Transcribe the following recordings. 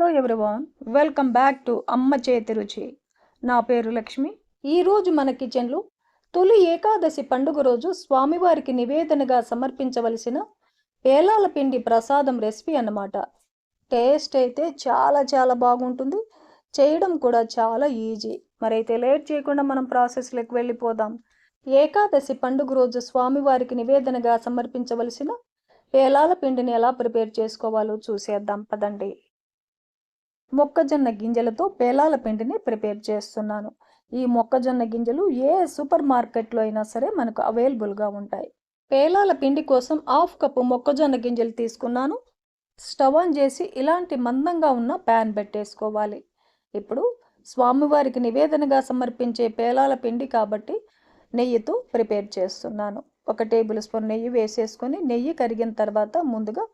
Hello everyone welcome back to అమ్మ చేతి రుచి. నా పేరు లక్ష్మి. ఈరోజు మన కిచెన్లో తొలి ఏకాదశి పండుగ రోజు స్వామివారికి నివేదనగా సమర్పించవలసిన పేలాల పిండి ప్రసాదం రెసిపీ అన్నమాట. టేస్ట్ అయితే చాలా చాలా బాగుంటుంది. చేయడం కూడా చాలా ఈజీ. మరైతే లేట్ చేయకుండా మనం ప్రాసెస్లోకి వెళ్ళిపోదాం. ఏకాదశి పండుగ రోజు స్వామివారికి నివేదనగా సమర్పించవలసిన పేలాల పిండిని ఎలా ప్రిపేర్ చేసుకోవాలో చూసేద్దాం. పదండి. మొక్కజొన్న గింజలతో పేలాల పిండిని ప్రిపేర్ చేస్తున్నాను. ఈ మొక్కజొన్న గింజలు ఏ సూపర్ మార్కెట్లో అయినా సరే మనకు అవైలబుల్గా ఉంటాయి. పేలాల పిండి కోసం హాఫ్ కప్పు మొక్కజొన్న గింజలు తీసుకున్నాను. స్టవ్ ఆన్ చేసి ఇలాంటి మందంగా ఉన్న ప్యాన్ పెట్టేసుకోవాలి. ఇప్పుడు స్వామివారికి నివేదనగా సమర్పించే పేలాల పిండి కాబట్టి నెయ్యితో ప్రిపేర్ చేస్తున్నాను. ఒక టేబుల్ స్పూన్ నెయ్యి వేసేసుకొని నెయ్యి కరిగిన తర్వాత ముందుగా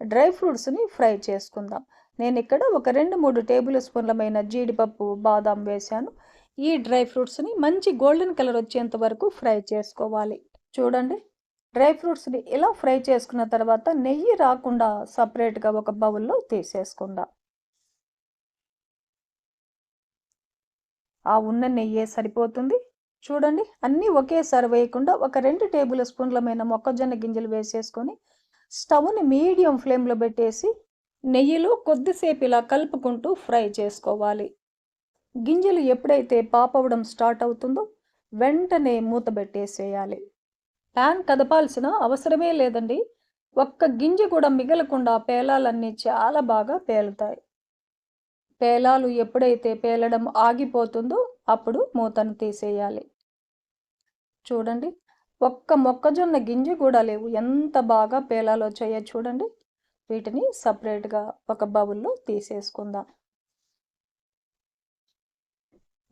డ్రై ఫ్రూట్స్ని ఫ్రై చేసుకుందాం. నేను ఇక్కడ ఒక రెండు మూడు టేబుల్ స్పూన్లమైన జీడిపప్పు బాదాం వేశాను. ఈ డ్రై ఫ్రూట్స్ని మంచి గోల్డెన్ కలర్ వచ్చేంత వరకు ఫ్రై చేసుకోవాలి. చూడండి. డ్రై ఫ్రూట్స్ని ఇలా ఫ్రై చేసుకున్న తర్వాత నెయ్యి రాకుండా సపరేట్గా ఒక బౌల్లో తీసేసుకుందాం. ఆ ఉన్న నెయ్యే సరిపోతుంది. చూడండి. అన్నీ ఒకేసారి వేయకుండా ఒక రెండు టేబుల్ స్పూన్లమైన మొక్కజొన్న గింజలు వేసేసుకొని స్టవ్ని మీడియం ఫ్లేమ్లో పెట్టేసి నెయ్యిలో కొద్దిసేపు ఇలా కలుపుకుంటూ ఫ్రై చేసుకోవాలి. గింజలు ఎప్పుడైతే పాపవడం స్టార్ట్ అవుతుందో వెంటనే మూతబెట్టేసేయాలి ప్యాన్ కదపాల్సిన అవసరమే లేదండి. ఒక్క గింజ కూడా మిగలకుండా పేలాలన్నీ చాలా బాగా పేలుతాయి. పేలాలు ఎప్పుడైతే పేలడం ఆగిపోతుందో అప్పుడు మూతను తీసేయాలి. చూడండి ఒక్క మొక్కజొన్న గింజ కూడా లేవు. ఎంత బాగా పేలాలు వచ్చాయో చూడండి. వీటిని సపరేట్గా ఒక బౌల్లో తీసేసుకుందాం.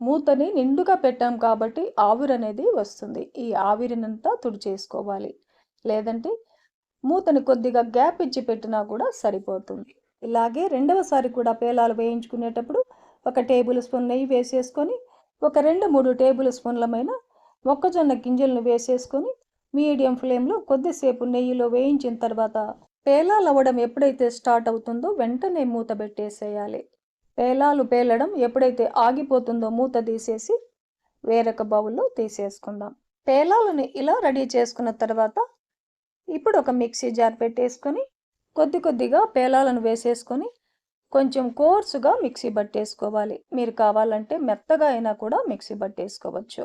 మూతని నిండుగా పెట్టాం కాబట్టి ఆవిరి అనేది వస్తుంది. ఈ ఆవిరినంతా తుడిచేసుకోవాలి. లేదంటే మూతని కొద్దిగా గ్యాప్ ఇచ్చి పెట్టినా కూడా సరిపోతుంది. ఇలాగే రెండవసారి కూడా పేలాలు వేయించుకునేటప్పుడు ఒక టేబుల్ స్పూన్ నెయ్యి వేసేసుకొని ఒక రెండు మూడు టేబుల్ స్పూన్లమైన మొక్కజొన్న గింజలను వేసేసుకొని మీడియం ఫ్లేమ్లో కొద్దిసేపు నెయ్యిలో వేయించిన తర్వాత పేలాలు అవ్వడం ఎప్పుడైతే స్టార్ట్ అవుతుందో వెంటనే మూత పెట్టేసేయాలి. పేలాలు పేలడం ఎప్పుడైతే ఆగిపోతుందో మూత తీసేసి వేరొక బౌల్లో తీసేసుకుందాం. పేలాలని ఇలా రెడీ చేసుకున్న తర్వాత ఇప్పుడు ఒక మిక్సీ జార్ పెట్టేసుకొని కొద్ది కొద్దిగా పేలాలను వేసేసుకొని కొంచెం కోర్సుగా మిక్సీ పట్టేసుకోవాలి మీరు కావాలంటే మెత్తగా అయినా కూడా మిక్సీ పట్టేసుకోవచ్చు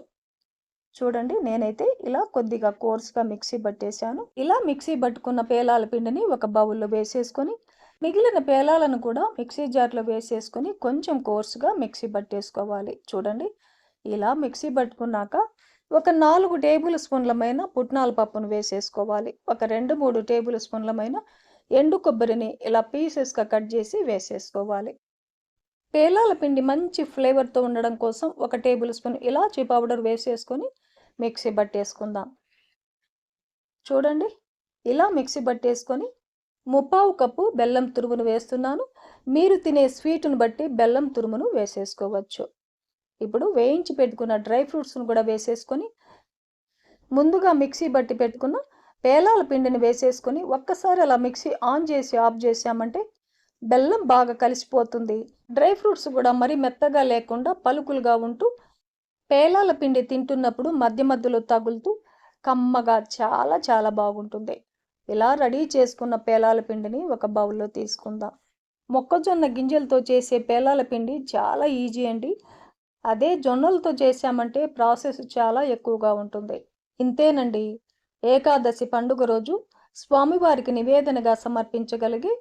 చూడండి నేనైతే ఇలా కొద్దిగా కోర్స్గా మిక్సీ పట్టేశాను ఇలా మిక్సీ పట్టుకున్న పేలాల పిండిని ఒక బౌల్లో వేసేసుకొని మిగిలిన పేలాలను కూడా మిక్సీ జార్లో వేసేసుకొని కొంచెం కోర్సుగా మిక్సీ పట్టేసుకోవాలి. చూడండి ఇలా మిక్సీ పట్టుకున్నాక ఒక నాలుగు టేబుల్ స్పూన్లమైన పుట్నాల పప్పును వేసేసుకోవాలి. ఒక రెండు మూడు టేబుల్ స్పూన్లమైన ఎండు కొబ్బరిని ఇలా పీసెస్గా కట్ చేసి వేసేసుకోవాలి. పేలాల పిండి మంచి ఫ్లేవర్తో ఉండడం కోసం ఒక టేబుల్ స్పూన్ ఇలాచీ పౌడర్ వేసేసుకొని మిక్సీ పట్టేసుకుందాం చూడండి ఇలా మిక్సీ పట్టేసుకొని ముప్పావు కప్పు బెల్లం తురుమును వేస్తున్నాను. మీరు తినే స్వీటును బట్టి బెల్లం తురుమును వేసేసుకోవచ్చు. ఇప్పుడు వేయించి పెట్టుకున్న డ్రై ఫ్రూట్స్ను కూడా వేసేసుకొని ముందుగా మిక్సీ బట్టి పెట్టుకున్న పేలాల పిండిని వేసేసుకొని ఒక్కసారి అలా మిక్సీ ఆన్ చేసి ఆఫ్ చేసామంటే బెల్లం బాగా కలిసిపోతుంది. డ్రై ఫ్రూట్స్ కూడా మరీ మెత్తగా లేకుండా పలుకులుగా ఉంటూ పేలాల పిండి తింటున్నప్పుడు మధ్య మధ్యలో తగులుతూ కమ్మగా చాలా చాలా బాగుంటుంది. ఇలా రెడీ చేసుకున్న పేలాల పిండిని ఒక బౌల్లో తీసుకుందాం. మొక్కజొన్న గింజలతో చేసే పేలాల పిండి చాలా ఈజీ అండి. అదే జొన్నలతో చేసామంటే ప్రాసెస్ చాలా ఎక్కువగా ఉంటుంది. ఇంతేనండి. ఏకాదశి పండుగ రోజు స్వామివారికి నివేదనగా సమర్పించగలిగే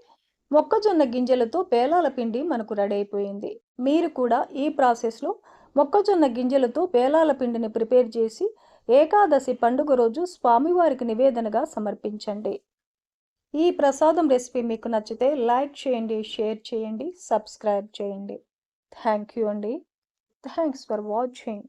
మొక్కజొన్న గింజలతో పేలాల పిండి మనకు రెడీ అయిపోయింది. మీరు కూడా ఈ ప్రాసెస్లో మొక్కజొన్న గింజలతో పేలాల పిండిని ప్రిపేర్ చేసి ఏకాదశి పండుగ రోజు స్వామివారికి నివేదనగా సమర్పించండి. ఈ ప్రసాదం రెసిపీ మీకు నచ్చితే లైక్ చేయండి షేర్ చేయండి సబ్స్క్రైబ్ చేయండి. థ్యాంక్ యూ అండి. Thanks for watching.